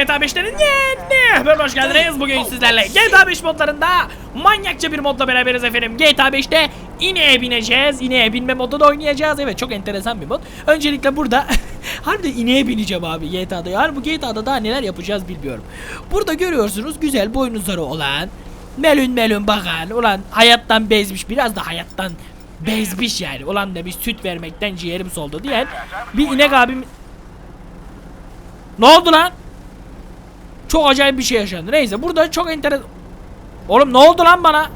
GTA 5'lerin yeni bölümüne hoş geldiniz. Bugün sizlerle GTA 5 modlarında manyakça bir modla beraberiz efendim. GTA 5'te ineğe bineceğiz. İneğe binme modunu oynayacağız. Evet çok enteresan bir mod. Öncelikle burada harbiden ineğe bineceğim abi GTA'da. Yani bu GTA'da daha neler yapacağız bilmiyorum. Burada görüyorsunuz güzel boynuzları olan melün melün bakan ulan hayattan bezmiş biraz da hayattan bezmiş yani. Ulan demiş süt vermekten ciğerim soldu diyen bir inek abim ne oldu lan? Çok acayip bir şey yaşandı. Neyse burada çok enteresan... Oğlum ne oldu lan bana?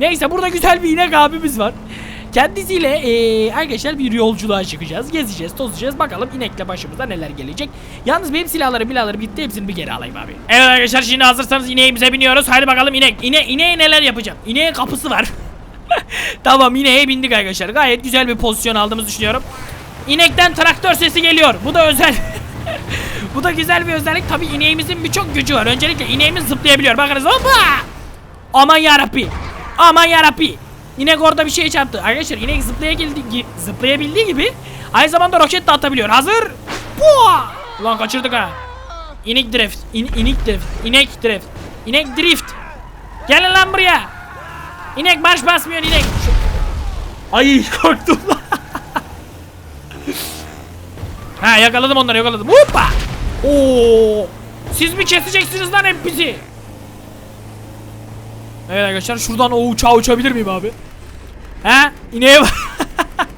Neyse burada güzel bir inek abimiz var. Kendisiyle eee, arkadaşlar bir yolculuğa çıkacağız. Gezeceğiz, tozacağız. Bakalım inekle başımıza neler gelecek. Yalnız benim silahlarım bilahlarım bitti. Hepsini bir geri alayım abi. Evet arkadaşlar şimdi hazırsanız ineğimize biniyoruz. Hadi bakalım inek. İne, ineğe neler yapacağım? İneğe kapısı var. tamam ineğe bindik arkadaşlar. Gayet güzel bir pozisyon aldığımızı düşünüyorum. İnekten traktör sesi geliyor. Bu da özel. Bu da güzel bir özellik. Tabii ineğimizin birçok gücü var. Öncelikle ineğimiz zıplayabiliyor. Bakınız hoppa. Aman yarabbi. Aman yarabbi. İnek orada bir şey çarptı. Arkadaşlar inek zıplayabildiği, zıplayabildiği gibi aynı zamanda roket de atabiliyor. Hazır. Pua! Ulan kaçırdık ha. İnek drift. İn, inek drift. İnek drift. İnek drift. Gelin lan buraya. İnek marş basmıyor inek. Ay korktum. Ha yakaladım onları yakaladım. Hoppa. Oo! Siz mi keseceksiniz lan hep bizi? Evet arkadaşlar şuradan o uçağa uçabilir miyim abi? Ha? İneğe bak.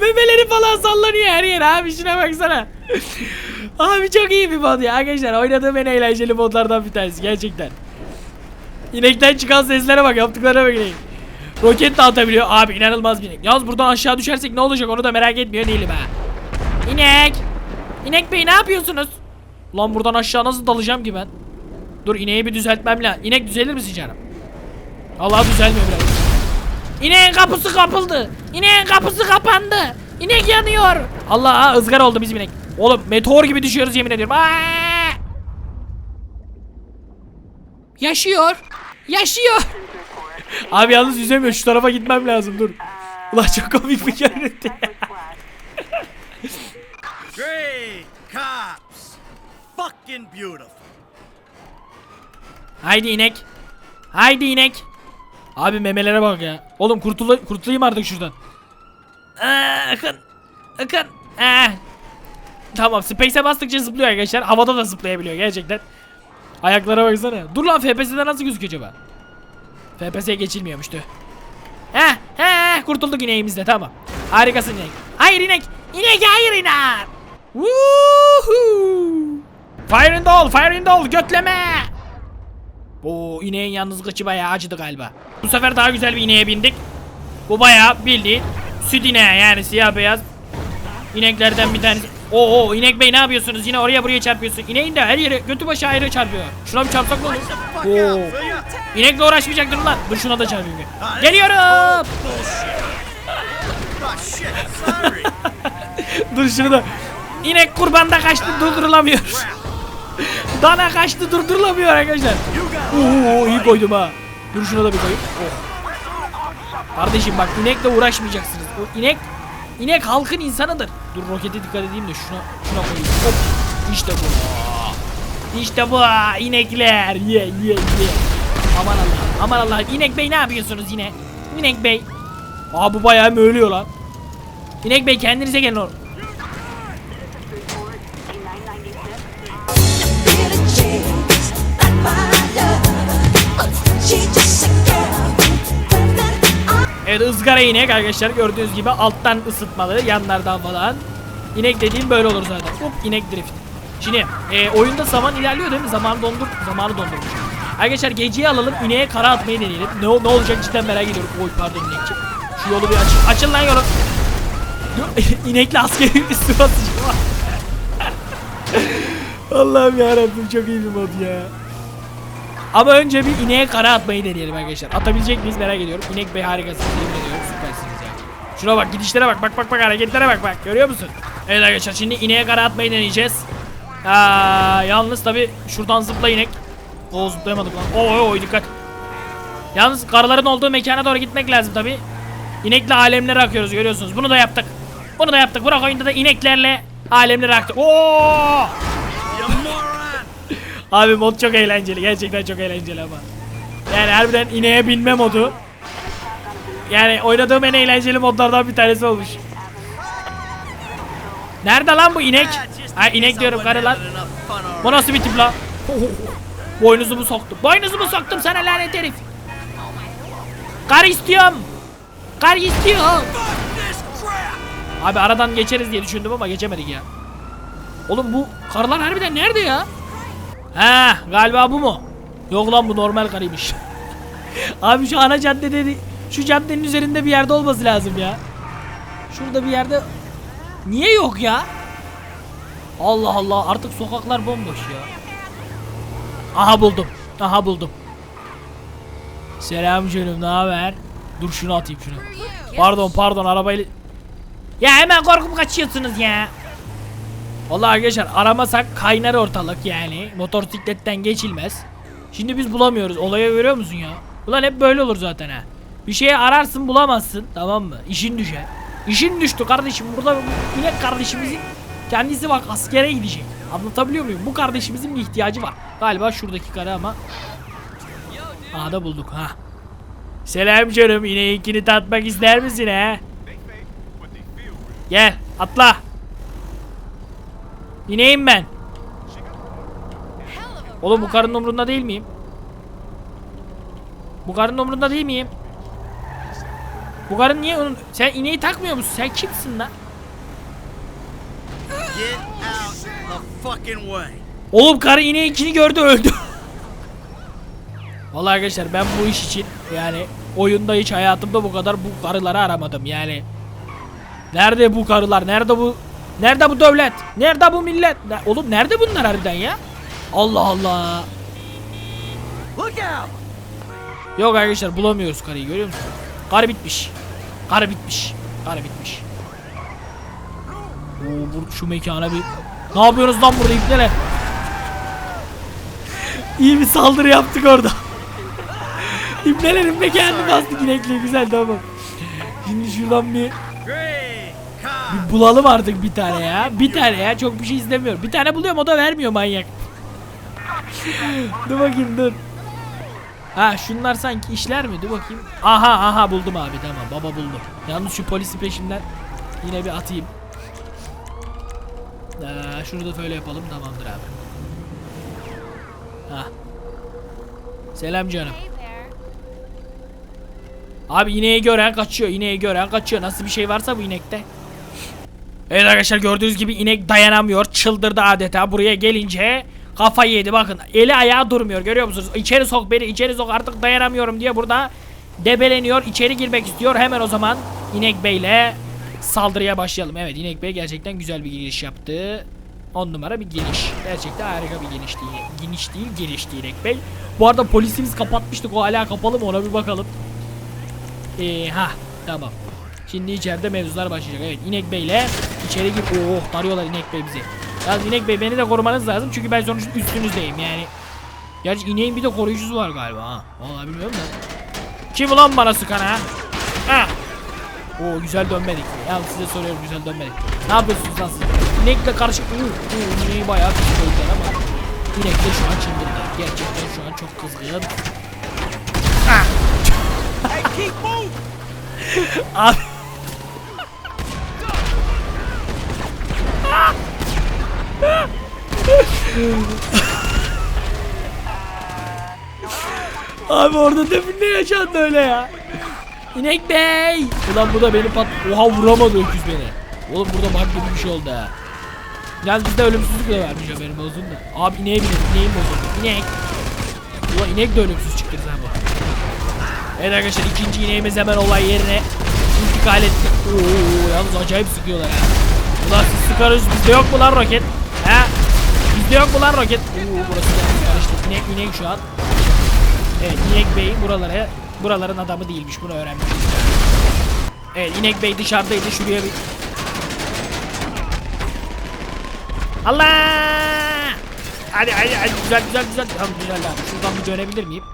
Memeleri falan sallanıyor her yere abi şuna baksana. abi çok iyi bir mod ya arkadaşlar oynadığım en eğlenceli modlardan bir tanesi gerçekten. İnekten çıkan seslere bak yaptıklarına bak ineğin. Roket de atabiliyor abi inanılmaz bir inek. Yalnız buradan aşağı düşersek ne olacak onu da merak etmiyor değilim ha. İnek. İnek bey ne yapıyorsunuz? Lan buradan aşağı nasıl dalacağım ki ben? Dur ineği bir düzeltmem lazım. İnek düzelir misin canım? Allah düzelmiyor biraz. İneğin kapısı kapıldı. İneğin kapısı kapandı. İnek yanıyor. Allah ızgara oldu bizim inek. Oğlum meteor gibi düşüyoruz yemin ediyorum. Aa! Yaşıyor. Yaşıyor. Abi yalnız yüzemiyor. Şu tarafa gitmem lazım dur. Ulan çok komik bir görüntü. Cops! Fucking beautiful. Haydi inek. Haydi inek. Abi memelere bak ya. Oğlum kurtul kurtulayım artık şuradan. Aa, akın. Akın. Aa. Tamam space'e bastıkça zıplıyor arkadaşlar. Havada da zıplayabiliyor gerçekten. Ayaklara baksana. Dur lan FPS'de nasıl gözüküyor acaba? FPS'ye geçilmiyormuş tüh. Heh heh kurtulduk ineğimizde tamam. Harikasın inek. Hayır inek. İnek hayır inek. Woohoo. Fire in the hole, fire in the hole, götleme. Oo ineğin yalnız kıçı bayağı acıdı galiba. Bu sefer daha güzel bir ineğe bindik. Bu bayağı bildiğin süt ineği yani siyah beyaz ineklerden bir tanesi. Oo, inek bey ne yapıyorsunuz? Yine oraya buraya çarpıyorsun. İneğin de her yere götü başı ayrı çarpıyor. Şuna bir çarpsak ne olur? Oo. İnekle uğraşmayacaktın lan. Dur şuna da çarpayım. Geliyorum. Oh sorry. Dur şunu da. İnek kurbanda kaçtı durdurulamıyor. Dana kaçtı durdurulamıyor arkadaşlar. Oo iyi koydum ha. Dur şuna da bir koyayım. Oh. Kardeşim bak inekle uğraşmayacaksınız. O inek inek halkın insanıdır. Dur rokete dikkat edeyim de şuna şuna koyayım. Hop. İşte bu. İşte bu inekler. Ye ye ye. Aman Allah. Aman Allah. İnek bey ne yapıyorsunuz yine? İnek bey. Aa bu bayağı mı ölüyor lan? İnek bey kendinize gelin oğlum. Evet ızgara inek arkadaşlar gördüğünüz gibi alttan ısıtmalı yanlardan falan. İnek dediğim böyle olur zaten. Hop inek drift. Şimdi e, oyunda zaman ilerliyor değil mi? Zamanı dondur, zamanı dondurmuş. Arkadaşlar geceyi alalım ineğe kara atmayı deneyelim. Ne, ne olacak cidden merak ediyorum. Oy pardon inekçi. Şu yolu bir açın. Açın lan yolu. İnekle askeri üstü basacağım. Allah'ım yarabbim çok iyi bir mod ya. Ama önce bir ineğe kara atmayı deneyelim arkadaşlar. Atabilecek miyiz merak ediyorum. İnek bey harikasınız yemin ediyorum süpersiniz ya. Şuna bak gidişlere bak bak bak bak hareketlere bak bak görüyor musun? Evet arkadaşlar şimdi ineğe kara atmayı deneyeceğiz. Aa, yalnız tabi şuradan zıpla inek. Oo zıplayamadık lan. Oo oo dikkat. Yalnız karıların olduğu mekana doğru gitmek lazım tabi. İnekle alemlere akıyoruz görüyorsunuz. Bunu da yaptık. Bunu da yaptık. Burak oyunda da ineklerle Alemler aktı. Oo! Abi mod çok eğlenceli. Gerçekten çok eğlenceli ama. Yani harbiden ineğe binme modu. Yani oynadığım en eğlenceli modlardan bir tanesi olmuş. Nerede lan bu inek? Ha in inek diyorum karı lan. Bu nasıl bir tip lan? Boynuzumu soktum. Boynuzumu soktum sana lanet herif. Kar istiyorum. Kar istiyorum. Abi aradan geçeriz diye düşündüm ama geçemedik ya. Oğlum bu karlar harbiden nerede ya? Ha galiba bu mu? Yok lan bu normal karıymış. Abi şu ana caddede şu caddenin üzerinde bir yerde olması lazım ya. Şurada bir yerde Niye yok ya? Allah Allah artık sokaklar bomboş ya. Aha buldum. Aha buldum. Selam canım ne haber? Dur şunu atayım şunu. Pardon pardon arabayla ya hemen korkup kaçıyorsunuz ya. Vallahi arkadaşlar aramasak kaynar ortalık yani. Motosikletten geçilmez. Şimdi biz bulamıyoruz. Olaya görüyor musun ya? Ulan hep böyle olur zaten ha. Bir şeye ararsın bulamazsın. Tamam mı? İşin düşer. İşin düştü kardeşim. Burada bu kardeşimizin kendisi bak askere gidecek. Anlatabiliyor muyum? Bu kardeşimizin bir ihtiyacı var. Galiba şuradaki karı ama. Aha da bulduk ha. Selam canım. İneğinkini tatmak ister misin ha? Gel atla. İneyim ben. Oğlum bu karının umrunda değil miyim? Bu karının umrunda değil miyim? Bu karın niye onun... Sen ineği takmıyor musun? Sen kimsin lan? Get out the fucking way. Oğlum karı ineğinkini gördü öldü. Vallahi arkadaşlar ben bu iş için yani oyunda hiç hayatımda bu kadar bu karıları aramadım yani. Nerede bu karılar? Nerede bu? Nerede bu devlet? Nerede bu millet? Ne- Oğlum nerede bunlar harbiden ya? Allah Allah. Look out! Yok arkadaşlar bulamıyoruz karıyı görüyor musun? Karı bitmiş. Karı bitmiş. Karı bitmiş. Oo, şu mekana bir... Ne yapıyoruz lan burada ipneler? İyi bir saldırı yaptık orada. İpnelerin mekanını bastık inekliği güzel tamam. Şimdi şuradan bir! Bir bulalım artık bir tane ya. Bir tane ya çok bir şey istemiyorum. Bir tane buluyorum o da vermiyor manyak. dur bakayım dur. Ha şunlar sanki işler mi? Dur bakayım. Aha aha buldum abi tamam baba buldum. Yalnız şu polisi peşimden yine bir atayım. Ee, şunu da böyle yapalım tamamdır abi. Ha. Selam canım. Abi ineği gören kaçıyor. ineği gören kaçıyor. Nasıl bir şey varsa bu inekte. Evet arkadaşlar gördüğünüz gibi inek dayanamıyor. Çıldırdı adeta. Buraya gelince kafayı yedi. Bakın eli ayağı durmuyor. Görüyor musunuz? İçeri sok beni. içeri sok artık dayanamıyorum diye burada debeleniyor. içeri girmek istiyor. Hemen o zaman inek beyle saldırıya başlayalım. Evet inek bey gerçekten güzel bir giriş yaptı. 10 numara bir giriş. Gerçekten harika bir giriş değil. Geniş değil, girişti inek bey. Bu arada polisimiz kapatmıştık. O hala kapalı mı ona bir bakalım. Ee, ha tamam. Şimdi içeride mevzular başlayacak. Evet İnek Bey'le içeri gir. Oh tarıyorlar İnek Bey bizi. Yalnız İnek Bey beni de korumanız lazım çünkü ben sonuçta üstünüzdeyim yani. Gerçi ineğin bir de koruyucusu var galiba ha. Vallahi bilmiyorum da. Kim ulan bana sıkan ha? Ha. Oo güzel dönmedik. Yalnız size soruyorum güzel dönmedik. Ne yapıyorsunuz lan siz? İnekle karşı... Oo, oo, ineği bayağı kızgınlar ama... İnek de şu an çıldırdı. Gerçekten şu an çok kızgın. Hey, keep moving! Abi. Abi orada demin ne yaşandı öyle ya? İnek bey. Ulan bu da beni pat... Oha vuramadı öküz beni. Oğlum burada bak gibi bir şey oldu ha. Yalnız bizde ölümsüzlük de vermiş haberim olsun da. Abi ineğe binip ineğim bozuldu. İnek. Ulan inek de ölümsüz çıktı sen bu. Evet arkadaşlar ikinci ineğimiz hemen olay yerine intikal etti. Oo yalnız acayip sıkıyorlar ha. Ulan siz sıkarız bizde yok mu lan roket? He? Bizde yok mu lan roket? Oo burası da karıştı. İnek inek şu an. Evet inek bey buralara buraların adamı değilmiş bunu öğrenmiş. Evet inek bey dışarıdaydı şuraya bir Allah! Hadi hadi hadi güzel güzel güzel. Tamam güzel abi. Şuradan bir dönebilir miyim?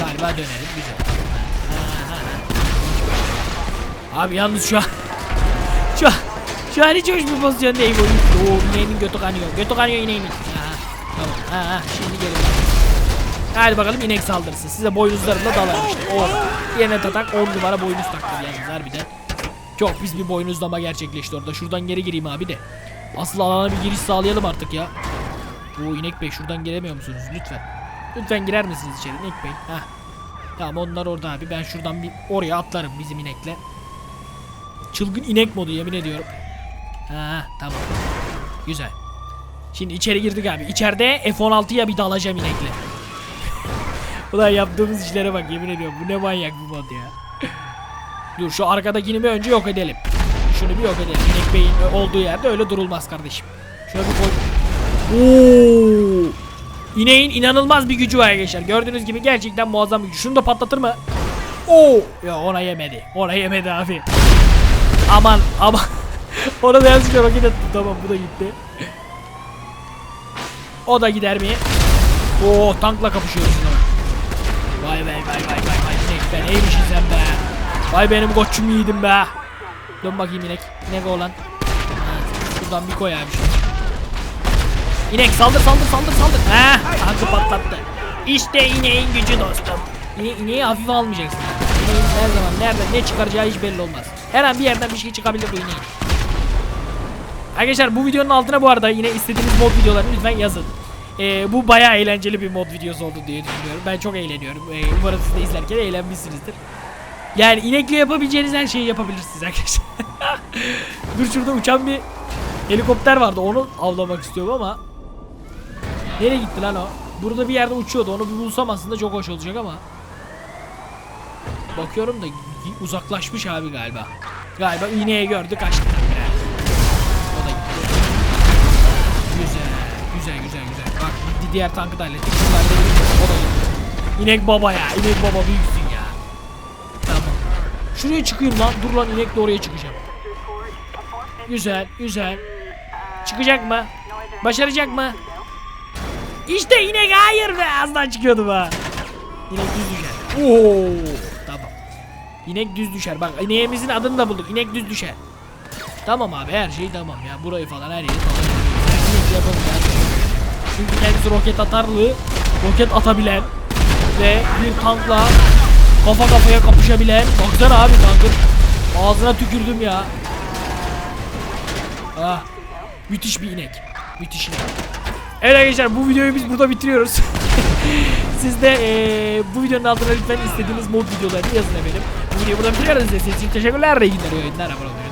Galiba dönerim güzel. Abi yalnız şu an şu an Şu an hiç hoş bir pozisyon değil bu. Oo ineğimin götü kanıyor. Götü kanıyor ineğimin. Aha, tamam. Aha, şimdi gelin. Hadi bakalım inek saldırsın. Size boynuzlarımla dalarım işte. O yerine tatak 10 numara boynuz taktım yalnız harbiden. Çok pis bir boynuzlama gerçekleşti orada. Şuradan geri gireyim abi de. Asıl alana bir giriş sağlayalım artık ya. Bu inek bey şuradan giremiyor musunuz lütfen? Lütfen girer misiniz içeri inek bey? Heh. Tamam onlar orada abi. Ben şuradan bir oraya atlarım bizim inekle. Çılgın inek modu yemin ediyorum. Ha tamam. Güzel. Şimdi içeri girdik abi. İçeride F-16'ya bir dalacağım inekle. Ulan yaptığımız işlere bak yemin ediyorum. Bu ne manyak bir mod ya. Dur şu arkadakini bir önce yok edelim. Şunu bir yok edelim. İnek beyin olduğu yerde öyle durulmaz kardeşim. Şöyle bir koy. Oo! İneğin inanılmaz bir gücü var arkadaşlar. Gördüğünüz gibi gerçekten muazzam bir gücü. Şunu da patlatır mı? Oo! Ya ona yemedi. Ona yemedi abi. Aman aman. Ona da yanlışlıkla roket attım. Tamam bu da gitti. O da gider mi? Oo tankla kapışıyoruz şimdi. Vay vay vay vay vay vay inek be neymişsin sen be. Vay benim koçum yiğidim be. Dön bakayım inek. İnek oğlan. Evet, Şuradan bir koy abi. İnek saldır saldır saldır saldır. Heh tankı patlattı. İşte ineğin gücü dostum. İne, ineği hafife almayacaksın. İneğin her zaman nerede ne çıkaracağı hiç belli olmaz. Her an bir yerden bir şey çıkabilir bu ineğin. Arkadaşlar bu videonun altına bu arada yine istediğiniz mod videolarını lütfen yazın. Ee, bu bayağı eğlenceli bir mod videosu oldu diye düşünüyorum. Ben çok eğleniyorum. Ee, umarım siz de izlerken eğlenmişsinizdir. Yani inekle yapabileceğiniz her şeyi yapabilirsiniz arkadaşlar. Dur şurada uçan bir helikopter vardı. Onu avlamak istiyorum ama Nereye gitti lan o? Burada bir yerde uçuyordu. Onu bir bulsam aslında çok hoş olacak ama. Bakıyorum da uzaklaşmış abi galiba. Galiba iğneyi gördü kaçtı. Diğer tankı da hallettik. Şunlar da. O da gitti. İnek baba ya. İnek baba büyüksün ya. Tamam. Şuraya çıkayım lan. Dur lan inek de oraya çıkacağım. Güzel güzel. Çıkacak mı? Başaracak mı? İşte inek hayır be azdan çıkıyordu be. İnek düz düşer. Oo tamam. İnek düz düşer. Bak ineğimizin adını da bulduk. İnek düz düşer. Tamam abi her şey tamam ya. Burayı falan her yeri tamam. Yapalım ya. Çünkü kendisi roket atarlı, roket atabilen ve bir tankla kafa kafaya kapışabilen. Baksana abi tankın ağzına tükürdüm ya. Ah, müthiş bir inek. Müthiş inek. Evet arkadaşlar bu videoyu biz burada bitiriyoruz. Siz de eee, bu videonun altına lütfen istediğiniz mod videolarını yazın efendim. Bu videoyu burada bitiriyoruz. İzlediğiniz için teşekkürler. İyi günler, iyi oyunlar. Abone olmayı